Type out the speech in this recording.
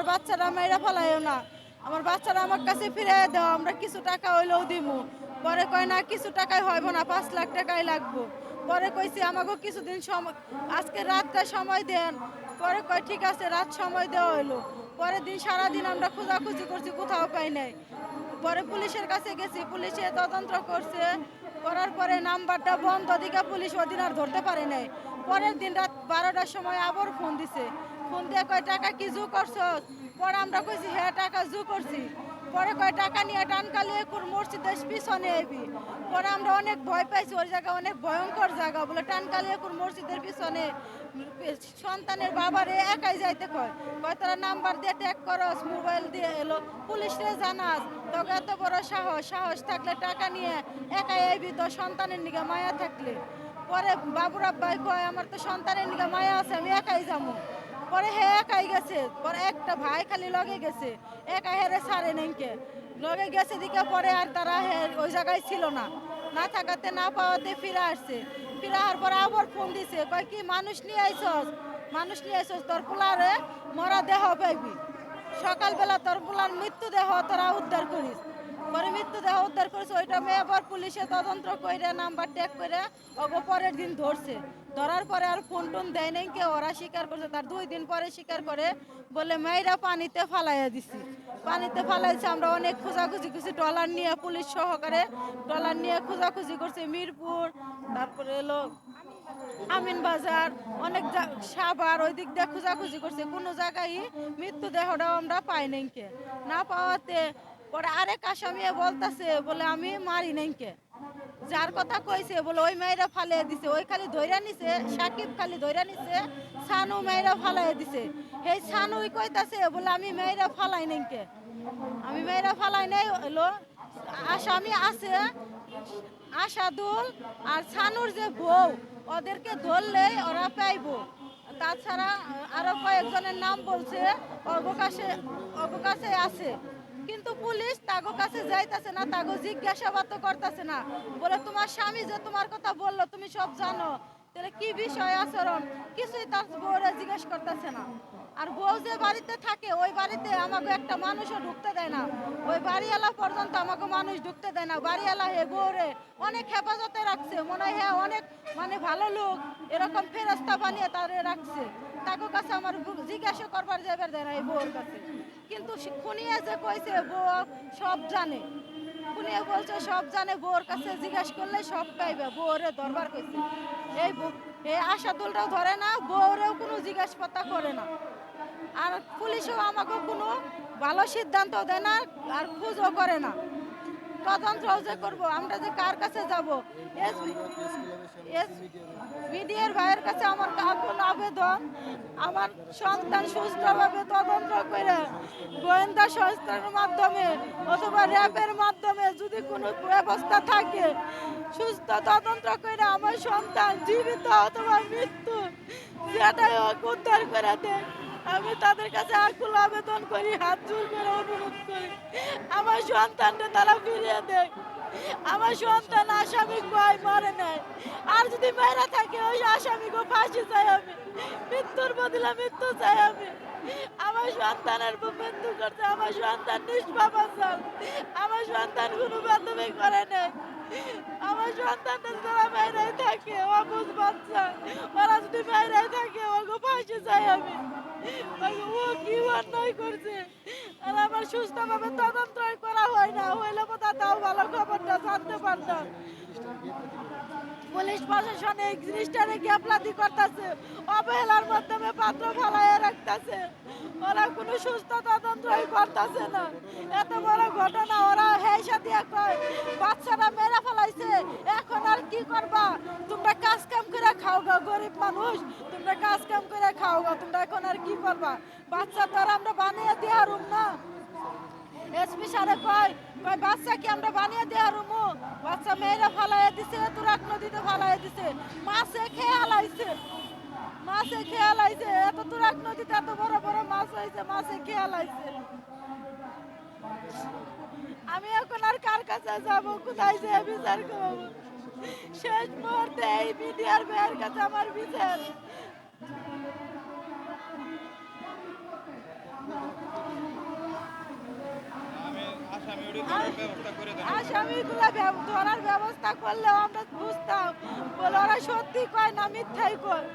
আমার বাচ্চারা মেয়েরা ফেলাইও না। আমার বাচ্চারা আমার কাছে ফিরে দাও, আমরা কিছু টাকা হইলেও দিব পরে কয়, না, কিছু টাকায় হইব না, পাঁচ লাখ টাকাই লাগবো। পরে কইছি আমাকে কিছুদিন সময় আজকে রাতটা সময় দেন। পরে কয়, ঠিক আছে, রাত সময় দেওয়া হইল। পরের দিন সারাদিন আমরা খোঁজাখুঁজি করছি, কোথাও পাই নাই। পরে পুলিশের কাছে গেছি, পুলিশে তদন্ত করছে। করার পরে নাম্বারটা বন্ধ দিকে পুলিশ ওদিন আর ধরতে পারে নাই। পরের দিন রাত বারোটার সময় আবার ফোন দিছে। ফোন দিয়ে কয়, টাকা কি জু করছ পরে আমরা কইছি হ্যাঁ টাকা জু করছি। পরে কয়, টাকা নিয়ে টানকালিয়ে কোর মসজিদের পিছনে এবি পরে আমরা অনেক ভয় পাইছি, ওই জায়গা অনেক ভয়ঙ্কর জায়গা, বলে টানকালিয়ে কোর মসজিদের পিছনে। সন্তানের বাবারে একাই যাইতে কয় কয়, তারা নাম্বার দিয়ে ট্যাগ করস, মোবাইল দিয়ে এলো, পুলিশরে জানাস, তোকে এত বড় সাহস সাহস থাকলে টাকা নিয়ে একাই আইবি তো সন্তানের নিগে মায়া থাকলে। পরে বাবুর আব্বাই কয়, আমার তো সন্তানের নিগে মায়া আছে, আমি একাই যাব। পরে হে একাই গেছে, পরে একটা ভাই খালি লগে গেছে একা হেরে সারে নেনকে লগে গেছে দিকে, পরে আর তারা হে ওই জায়গায় ছিল না। না থাকাতে, না পাওয়াতে ফিরে আসছে। ফিরে আসার পরে আবার ফোন দিছে, কয়, কি, মানুষ নিয়ে আইসস মানুষ নিয়ে আইসস তোর পোলারে মরা দেহ পাইবি। সকালবেলা তোর পোলার মৃত্যু দেহ তোরা উদ্ধার করিস। পরে মৃত্যু দেহ উদ্ধার করেছে, ওইটা মেয়ে আবার পুলিশে তদন্ত করে নাম্বার ট্যাগ করে ওগো পরের দিন ধরছে। ধরার পরে আর ফোন টোন দেয় নাই কে ওরা স্বীকার করছে। তার দুই দিন পরে স্বীকার করে বলে মেয়েরা পানিতে ফালাইয়া দিছি। পানিতে ফালাইছে, আমরা অনেক খোঁজাখুঁজি করছি। ট্রলার নিয়ে পুলিশ সহকারে ট্রলার নিয়ে খোঁজাখুঁজি করছে। মিরপুর, তারপরে এলো আমিন বাজার, অনেক সাভার ওই দিক দিয়ে খোঁজাখুঁজি করছে। কোনো জায়গায় মৃত্যু দেহটাও আমরা পাই নাইকে না পাওয়াতে পরে আরেক আসামি বলতাছে, বলে, আমি মারি নাইকে যার কথা কইছে, বলে, ওই মেয়েরা ফালিয়ে দিছে, ওই খালি ধৈরা নিছে, সাকিব খালি ধৈরা নিছে, সানু মেয়েরা ফালাই দিছে। সেই সানুই কইতাছে, বলে, আমি মেয়েরা ফালাই নাইকে আমি মেয়েরা ফালাই নাই হলো আসামি আছে আশাদুল আর সানুর যে বউ, ওদেরকে ধরলেই ওরা পাইবো। তাছাড়া আরও কয়েকজনের নাম বলছে, অবকাশে অবকাশে আছে। কিন্তু পুলিশ তাগো কাছে যাইতাছে না, তাগো জিজ্ঞাসাবাদ তো করতেছে না। বলে, তোমার স্বামী যে তোমার কথা বলল, তুমি সব জানো। তাহলে কি বিষয় আচরণ? কিছুই তার বউরে জিজ্ঞেস করতেছে না। আর বউ যে বাড়িতে থাকে, ওই বাড়িতে আমাকে একটা মানুষও ঢুকতে দেয় না। ওই বাড়িওয়ালা পর্যন্ত আমাকে মানুষ ঢুকতে দেয় না। বাড়িওয়ালা হে বউরে অনেক হেফাজতে রাখছে। মনে হয় হ্যাঁ অনেক মানে ভালো লোক। এরকম ফেরস্তা বানিয়ে তারে রাখছে। তাকে কাছে আমার জিজ্ঞাসা করবার যাবার দেয় না এই বউর কাছে। কিন্তু খুনিয়া যে কইছে, বউ সব জানে। খুনিয়ে বলছে, সব জানে, বউর কাছে জিজ্ঞাসা করলে সব পাইবে, বউরে দরবার কইছে। এই এই আশাদুলটাও ধরে না, বউরেও কোনো জিজ্ঞাসা করে না। আর পুলিশও আমাকে কোনো ভালো সিদ্ধান্ত দেয় না, আর খোঁজও করে না। তদন্ত যে করব। আমরা যে কার কাছে যাব? মিডিয়ার ভাইয়ের কাছে আমার আকুল আবেদন, আমার সন্তান সুস্থভাবে তদন্ত করে গোয়েন্দা সংস্থার মাধ্যমে অথবা র্যাবের মাধ্যমে যদি কোনো ব্যবস্থা থাকে, সুস্থ তদন্ত করে আমার সন্তান জীবিত অথবা মৃত্যু যেটাই উদ্ধার করে দেয় আমি তাদের কাছে আকুল আবেদন করি, হাত জোর করে অনুরোধ করি। আমার সন্তানটা তারা ফিরিয়ে দেয়। আমার সন্তান আসামি কয়, মরে নাই। আর যদি মেয়েরা থাকে, ওই আসামিকে ফাঁসি চাই আমি। মৃত্যুর বদলে মৃত্যু চাই আমি। আমার সন্তানের মৃত্যু করছে আমার সন্তান নিষ্পাপ আছে। আমার সন্তান কোনো বেদবি করে নাই। আমার সন্তানদের যারা মেয়েরাই থাকে অবুঝ বাচ্চা। ওকে ফাঁসি আমি। ও কি অন্যায় করছে? আর আমার সুস্থভাবে তদন্তই করা হয় না। হইলে বোধহয় তাও ভালো খবরটা জানতে পারতাম। পুলিশ প্রশাসন এই গ্যাপলাতি করতেছে। অবহেলার মাধ্যমে পাত্র ফালাইয়া রাখতেছে। ওরা কোনো সুস্থ তদন্তই করতেছে না। এত বড় ঘটনা ওরা হেসা দিয়া কয়, বাচ্চারা মেরা ফেলাইছে। এখন আর কি করবা? তোমরা কাজ কাম করে গরিব মানুষ, তোমরা কাজ কাম করে খাও তোমরা এখন আর কি করবা? বাচ্চা তো আর আমরা বানিয়ে দেওয়া রুম না। এসপি সারে কয় কয়, বাচ্চা কি আমরা বানিয়ে দেওয়া রুমু বাচ্চা মেয়েরা ফালাইয়া দিছে তুরাক নদীতে ফালাইয়া দিছে। মাছে খেয়ে হালাইছে। মাছে খেয়ে হালাইছে এত তুরাক নদীতে এত বড় বড় মাছ হয়েছে মাছে খেয়ে হালাইছে। আমি এখন আর কার কাছে যাব? কোথায় যে বিচার করব? শেষ মুহূর্তে এই মিডিয়ার মেয়ের কাছে আমার বিচার। ধরার ব্যবস্থা করলেও আমরা বুঝতাম। বলে ওরা সত্যি কয় না মিথ্যাই কয়।